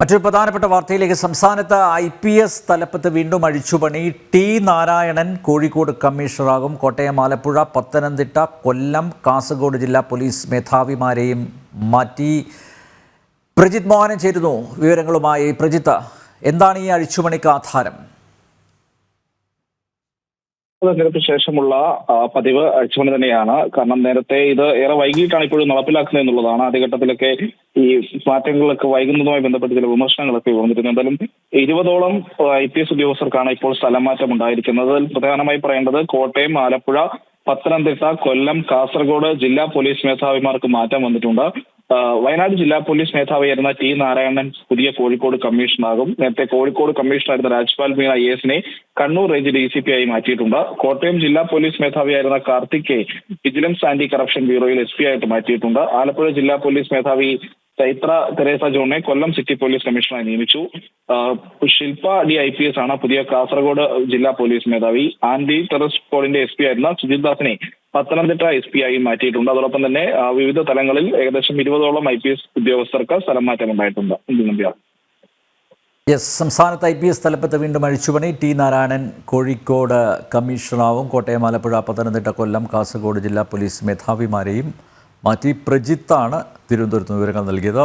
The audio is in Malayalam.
മറ്റൊരു പ്രധാനപ്പെട്ട വാർത്തയിലേക്ക് സംസ്ഥാനത്ത് ഐ പി എസ് തലപ്പത്ത് വീണ്ടും അഴിച്ചുപണി. ടി നാരായണൻ കോഴിക്കോട് കമ്മീഷണറാകും. കോട്ടയം ആലപ്പുഴ പത്തനംതിട്ട കൊല്ലം കാസർഗോഡ് ജില്ലാ പോലീസ് മേധാവിമാരെയും മാറ്റി. പ്രജിത് മോഹനൻ ചേരുന്നു വിവരങ്ങളുമായി. പ്രജിത്ത് എന്താണ് ഈ അഴിച്ചുപണിക്ക് ആധാരം? തെരഞ്ഞെടുപ്പ് ശേഷമുള്ള പതിവ് ചുമതല തന്നെയാണ്. കാരണം നേരത്തെ ഇത് ഏറെ വൈകിട്ടാണ് ഇപ്പോഴും നടപ്പിലാക്കുന്നത് എന്നുള്ളതാണ്. ആദ്യഘട്ടത്തിലൊക്കെ ഈ മാറ്റങ്ങളൊക്കെ വൈകുന്നതുമായി ബന്ധപ്പെട്ട് ചില വിമർശനങ്ങളൊക്കെ വന്നിരുന്നു എന്തായാലും ഇരുപതോളം ഐ പി എസ് ഉദ്യോഗസ്ഥർക്കാണ് ഇപ്പോൾ സ്ഥലം മാറ്റം ഉണ്ടായിരിക്കുന്നത് പ്രധാനമായി പറയേണ്ടത് കോട്ടയം ആലപ്പുഴ പത്തനംതിട്ട കൊല്ലം കാസർഗോഡ് ജില്ലാ പോലീസ് മേധാവിമാർക്ക് മാറ്റം വന്നിട്ടുണ്ട്. വയനാട് ജില്ലാ പോലീസ് മേധാവിയായിരുന്ന ടി നാരായണൻ പുതിയ കോഴിക്കോട് കമ്മീഷണറാകും. നേരത്തെ കോഴിക്കോട് കമ്മീഷണറായിരുന്ന രാജ്പാൽ മീണ ഐ എസിനെ Kannur range D C P ആയി മാറ്റിയിട്ടുണ്ട്. കോട്ടയം ജില്ലാ പോലീസ് മേധാവിയായിരുന്ന കാർത്തിക് വിജിലൻസ് ആന്റി കറപ്ഷൻ ബ്യൂറോയിൽ എസ് പി ആയിട്ട് മാറ്റിയിട്ടുണ്ട്. ആലപ്പുഴ ജില്ലാ പോലീസ് മേധാവി ചൈത്ര തെരേസ ജോണിനെ കൊല്ലം സിറ്റി പോലീസ് കമ്മീഷണറായി നിയമിച്ചു. Shilpa D I P S ആണ് പുതിയ കാസർഗോഡ് ജില്ലാ പോലീസ് മേധാവി. ആന്റി ടെറസ് സ്ക്വാഡിന്റെ എസ് പി ആയിരുന്ന സുജിത് ദാസിനെ പത്തനംതിട്ട എസ് പി ആയി മാറ്റിയിട്ടുണ്ട്. അതോടൊപ്പം തന്നെ വിവിധ തലങ്ങളിൽ ഏകദേശം ഇരുപതോളം ഐ പി എസ് ഉദ്യോഗസ്ഥർക്ക് സ്ഥലം മാറ്റം ഉണ്ടായിട്ടുണ്ട്. യെസ് സംസ്ഥാനത്ത് ഐ പി എസ് തലപ്പത്ത് വീണ്ടും അഴിച്ചുപണി. ടി നാരായണൻ കോഴിക്കോട് കമ്മീഷണറാവും. കോട്ടയം ആലപ്പുഴ പത്തനംതിട്ട കൊല്ലം കാസർഗോഡ് ജില്ലാ പോലീസ് മേധാവിമാരെയും മാറ്റി. പ്രജിത്താണ് തിരുവനന്തപുരത്ത് വിവരങ്ങൾ നൽകിയത്.